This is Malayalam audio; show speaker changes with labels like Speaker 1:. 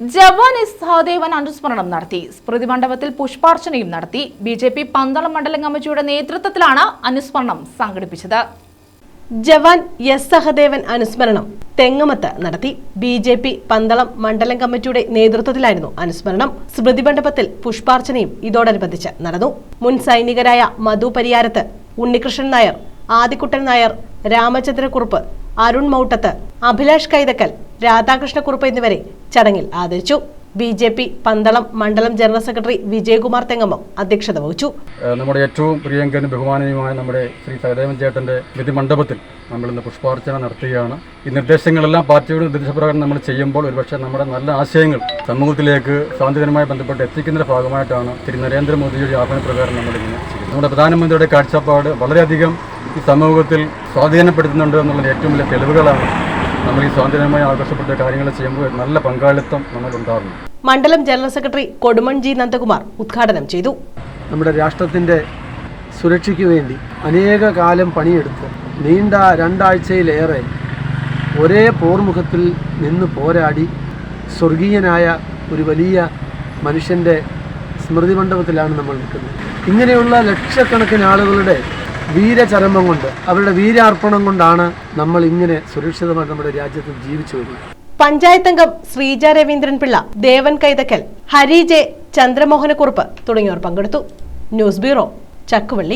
Speaker 1: ജവാൻ എസ് സഹദേവൻ അനുസ്മരണം നടത്തി. സ്മൃതി മണ്ഡപത്തിൽ പുഷ്പാർച്ചനയും നടത്തി. ബി ജെ പി പന്തളം മണ്ഡലം കമ്മിറ്റിയുടെ നേതൃത്വത്തിലാണ് അനുസ്മരണം സംഘടിപ്പിച്ചത്.
Speaker 2: ജവാൻ എസ് സഹദേവൻ അനുസ്മരണം തെങ്ങമത്ത് നടത്തി. ബി ജെ പി പന്തളം മണ്ഡലം കമ്മിറ്റിയുടെ നേതൃത്വത്തിലായിരുന്നു അനുസ്മരണം. സ്മൃതി മണ്ഡപത്തിൽ പുഷ്പാർച്ചനയും ഇതോടനുബന്ധിച്ച് നടന്നു. മുൻ സൈനികരായ മധു പരിയാരത്ത് ഉണ്ണികൃഷ്ണൻ നായർ ആദികുട്ടൻ നായർ രാമചന്ദ്രകുറുപ്പ് അരുൺ മൗട്ടത്ത് അഭിലാഷ് കൈതക്കൽ രാധാകൃഷ്ണക്കുറുപ്പ് എന്നിവരെ ചടങ്ങിൽ ആദരിച്ചു. ബി ജെ പി പന്തളം മണ്ഡലം ജനറൽ സെക്രട്ടറി വിജയകുമാർ തെങ്ങമ്മം അധ്യക്ഷത വഹിച്ചു.
Speaker 3: നമ്മുടെ ഏറ്റവും പ്രിയങ്കനും ബഹുമാനീയമായ നമ്മുടെ ശ്രീ സഹദേവൻ ചേട്ടന്റെ വിധി മണ്ഡപത്തിൽ നമ്മൾ ഇന്ന് പുഷ്പാർച്ചന നടത്തുകയാണ്. ഈ നിർദ്ദേശങ്ങളെല്ലാം പാർട്ടിയുടെ നിർദ്ദേശപ്രകാരം നമ്മൾ ചെയ്യുമ്പോൾ ഒരുപക്ഷെ നമ്മുടെ നല്ല ആശയങ്ങൾ സമൂഹത്തിലേക്ക് സ്വാതന്ത്ര്യവുമായി ബന്ധപ്പെട്ട് എത്തിക്കുന്നതിന്റെ ഭാഗമായിട്ടാണ് ശ്രീ നരേന്ദ്രമോദിയുടെ ആഹ്വാനപ്രകാരം നമ്മളിങ്ങനെ ചെയ്യുന്നത്. നമ്മുടെ പ്രധാനമന്ത്രിയുടെ കാഴ്ചപ്പാട് വളരെയധികം ഈ സമൂഹത്തിൽ സ്വാധീനപ്പെടുത്തുന്നുണ്ട് എന്നുള്ള ഏറ്റവും വലിയ തെളിവുകളാണ് നമ്മൾ ഈ സ്വാതന്ത്ര്യമായി ആഘോഷപ്പെട്ട കാര്യങ്ങൾ ചെയ്യുമ്പോൾ നല്ല പങ്കാളിത്തം നമ്മൾ ഉണ്ടാകുന്നു
Speaker 2: മണ്ഡലം general secretary Kodumon G Nandakumar ഉദ്ഘാടനം ചെയ്തു.
Speaker 4: നമ്മുടെ രാഷ്ട്രത്തിന്റെ സുരക്ഷയ്ക്ക് വേണ്ടി അനേക കാലം പണിയെടുത്ത് നീണ്ട രണ്ടാഴ്ചയിലേറെ ഒരേ പോർമുഖത്തിൽ നിന്ന് പോരാടി സ്വർഗീയനായ ഒരു വലിയ മനുഷ്യന്റെ സ്മൃതി മണ്ഡപത്തിലാണ് നമ്മൾ നിൽക്കുന്നത്. ഇങ്ങനെയുള്ള ലക്ഷക്കണക്കിന് ആളുകളുടെ വീരചരമം കൊണ്ട് അവരുടെ വീരാർപ്പണം കൊണ്ടാണ് നമ്മൾ ഇങ്ങനെ സുരക്ഷിതമായി നമ്മുടെ രാജ്യത്ത് ജീവിച്ചു വരുന്നത്
Speaker 2: പഞ്ചായത്ത് അംഗം ശ്രീജ രവീന്ദ്രൻ പിള്ള ദേവൻ കൈതക്കൽ ഹരി ജെ ചന്ദ്രമോഹനക്കുറുപ്പ് തുടങ്ങിയവർ പങ്കെടുത്തു. News bureau Chakkuvally.